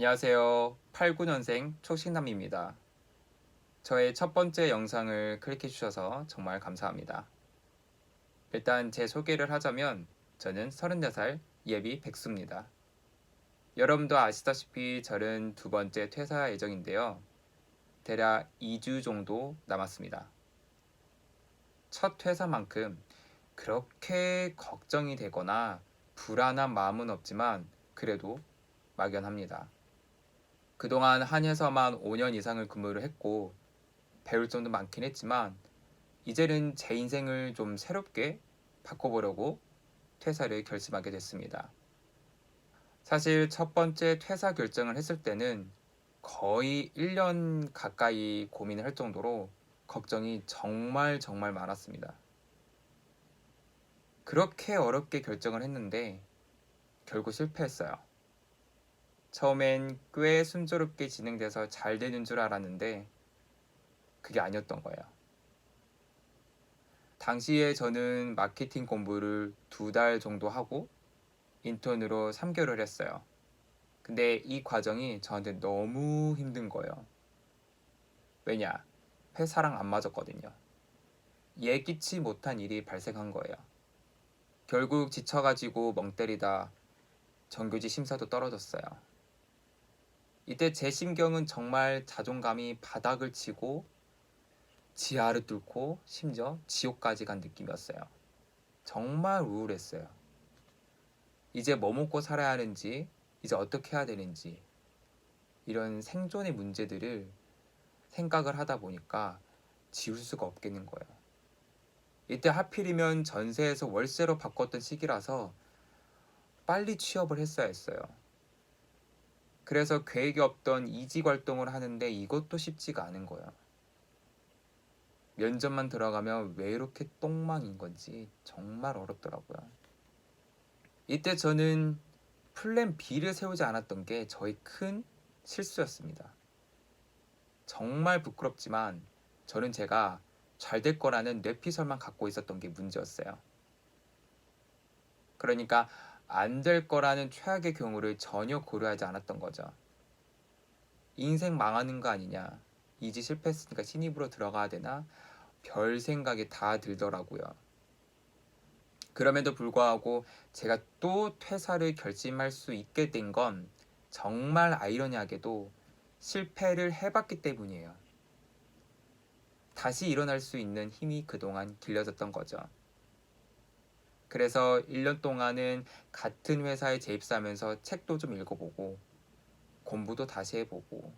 안녕하세요. 89년생 초식남입니다. 저의 첫 번째 영상을 클릭해 주셔서 정말 감사합니다. 일단 제 소개를 하자면 저는 34살 예비 백수입니다. 여러분도 아시다시피 저는 두 번째 퇴사 예정인데요. 대략 2주 정도 남았습니다. 첫 퇴사만큼 그렇게 걱정이 되거나 불안한 마음은 없지만 그래도 막연합니다. 그동안 한에서만 5년 이상을 근무를 했고 배울 점도 많긴 했지만 이제는 제 인생을 좀 새롭게 바꿔보려고 퇴사를 결심하게 됐습니다. 사실 첫 번째 퇴사 결정을 했을 때는 거의 1년 가까이 고민을 할 정도로 걱정이 정말 정말 많았습니다. 그렇게 어렵게 결정을 했는데 결국 실패했어요. 처음엔 꽤 순조롭게 진행돼서 잘 되는 줄 알았는데 그게 아니었던 거예요. 당시에 저는 마케팅 공부를 두 달 정도 하고 인턴으로 3개월을 했어요. 근데 이 과정이 저한테 너무 힘든 거예요. 왜냐? 회사랑 안 맞았거든요. 예기치 못한 일이 발생한 거예요. 결국 지쳐가지고 멍 때리다 정규직 심사도 떨어졌어요. 이때 제 심경은 정말 자존감이 바닥을 치고 지하를 뚫고 심지어 지옥까지 간 느낌이었어요. 정말 우울했어요. 이제 뭐 먹고 살아야 하는지, 이제 어떻게 해야 되는지, 이런 생존의 문제들을 생각을 하다 보니까 지울 수가 없겠는 거예요. 이때 하필이면 전세에서 월세로 바꿨던 시기라서 빨리 취업을 했어야 했어요. 그래서 계획이 없던 이직 활동을 하는데 이것도 쉽지가 않은 거예요. 면접만 들어가면 왜 이렇게 똥망인 건지 정말 어렵더라고요. 이때 저는 플랜 B를 세우지 않았던 게 저의 큰 실수였습니다. 정말 부끄럽지만 저는 제가 잘 될 거라는 뇌피설만 갖고 있었던 게 문제였어요. 그러니까 안 될 거라는 최악의 경우를 전혀 고려하지 않았던 거죠. 인생 망하는 거 아니냐. 이지 실패했으니까 신입으로 들어가야 되나? 별 생각이 다 들더라고요. 그럼에도 불구하고 제가 또 퇴사를 결심할 수 있게 된 건 정말 아이러니하게도 실패를 해봤기 때문이에요. 다시 일어날 수 있는 힘이 그동안 길러졌던 거죠. 그래서 1년 동안은 같은 회사에 재입사하면서 책도 좀 읽어보고 공부도 다시 해보고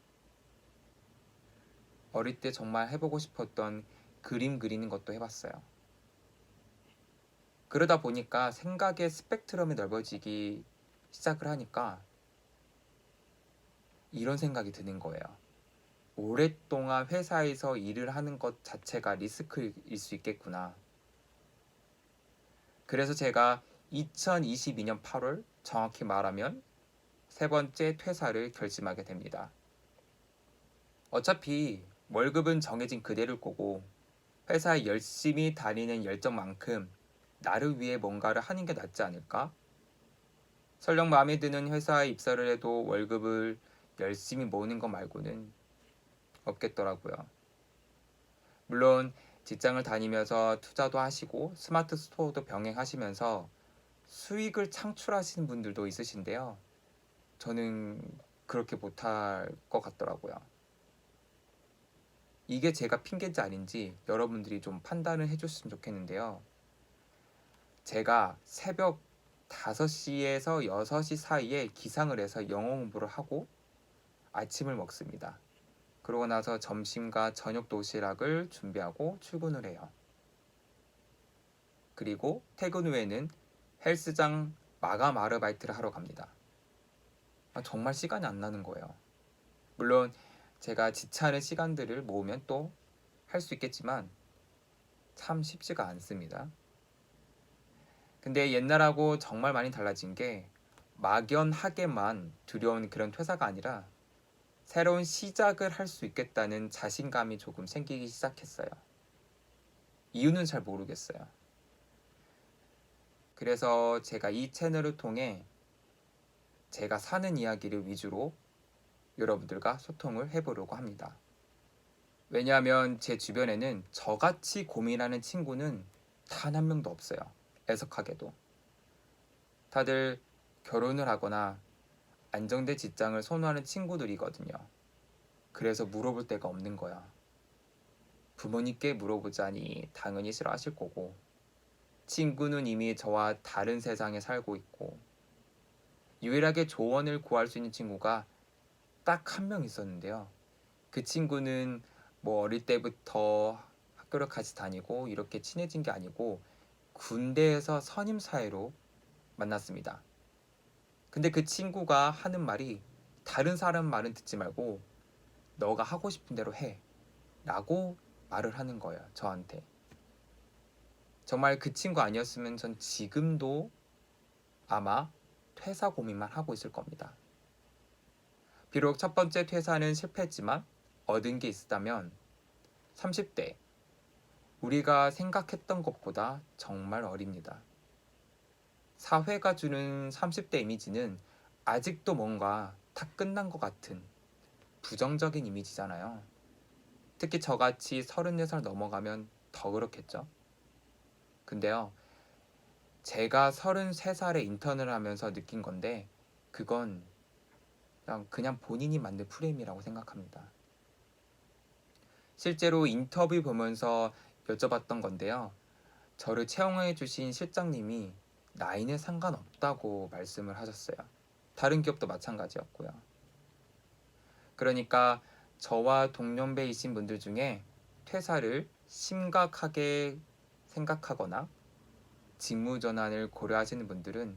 어릴 때 정말 해보고 싶었던 그림 그리는 것도 해봤어요. 그러다 보니까 생각의 스펙트럼이 넓어지기 시작을 하니까 이런 생각이 드는 거예요. 오랫동안 회사에서 일을 하는 것 자체가 리스크일 수 있겠구나. 그래서 제가 2022년 8월 정확히 말하면 세 번째 퇴사를 결심하게 됩니다. 어차피 월급은 정해진 그대로일 거고 회사에 열심히 다니는 열정만큼 나를 위해 뭔가를 하는 게 낫지 않을까? 설령 마음에 드는 회사에 입사를 해도 월급을 열심히 모으는 것 말고는 없겠더라고요. 물론 직장을 다니면서 투자도 하시고 스마트 스토어도 병행하시면서 수익을 창출하시는 분들도 있으신데요. 저는 그렇게 못할 것 같더라고요. 이게 제가 핑계인지 아닌지 여러분들이 좀 판단을 해줬으면 좋겠는데요. 제가 새벽 5시에서 6시 사이에 기상을 해서 영어 공부를 하고 아침을 먹습니다. 그러고 나서 점심과 저녁 도시락을 준비하고 출근을 해요. 그리고 퇴근 후에는 헬스장 마감 아르바이트를 하러 갑니다. 아, 정말 시간이 안 나는 거예요. 물론 제가 지체하는 시간들을 모으면 또 할 수 있겠지만 참 쉽지가 않습니다. 근데 옛날하고 정말 많이 달라진 게 막연하게만 두려운 그런 퇴사가 아니라 새로운 시작을 할 수 있겠다는 자신감이 조금 생기기 시작했어요. 이유는 잘 모르겠어요. 그래서 제가 이 채널을 통해 제가 사는 이야기를 위주로 여러분들과 소통을 해보려고 합니다. 왜냐하면 제 주변에는 저같이 고민하는 친구는 단 한 명도 없어요. 애석하게도. 다들 결혼을 하거나 안정된 직장을 선호하는 친구들이거든요. 그래서 물어볼 데가 없는 거야. 부모님께 물어보자니 당연히 싫어하실 거고, 친구는 이미 저와 다른 세상에 살고 있고, 유일하게 조언을 구할 수 있는 친구가 딱 한 명 있었는데요. 그 친구는 뭐 어릴 때부터 학교를 같이 다니고 이렇게 친해진 게 아니고 군대에서 선임 사이로 만났습니다. 근데 그 친구가 하는 말이 다른 사람 말은 듣지 말고 너가 하고 싶은 대로 해 라고 말을 하는 거예요. 저한테. 정말 그 친구 아니었으면 전 지금도 아마 퇴사 고민만 하고 있을 겁니다. 비록 첫 번째 퇴사는 실패했지만 얻은 게 있었다면 30대 우리가 생각했던 것보다 정말 어립니다. 사회가 주는 30대 이미지는 아직도 뭔가 다 끝난 것 같은 부정적인 이미지잖아요. 특히 저같이 34살 넘어가면 더 그렇겠죠. 근데요, 제가 33살에 인턴을 하면서 느낀 건데, 그건 그냥, 그냥 본인이 만든 프레임이라고 생각합니다. 실제로 인터뷰 보면서 여쭤봤던 건데요. 저를 채용해 주신 실장님이 나이는 상관없다고 말씀을 하셨어요. 다른 기업도 마찬가지였고요. 그러니까 저와 동년배이신 분들 중에 퇴사를 심각하게 생각하거나 직무 전환을 고려하시는 분들은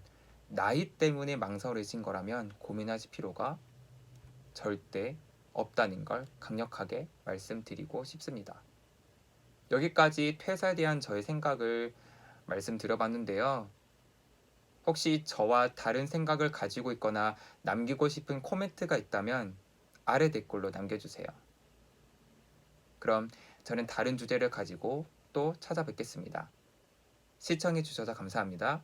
나이 때문에 망설이신 거라면 고민하실 필요가 절대 없다는 걸 강력하게 말씀드리고 싶습니다. 여기까지 퇴사에 대한 저의 생각을 말씀드려봤는데요. 혹시 저와 다른 생각을 가지고 있거나 남기고 싶은 코멘트가 있다면 아래 댓글로 남겨주세요. 그럼 저는 다른 주제를 가지고 또 찾아뵙겠습니다. 시청해주셔서 감사합니다.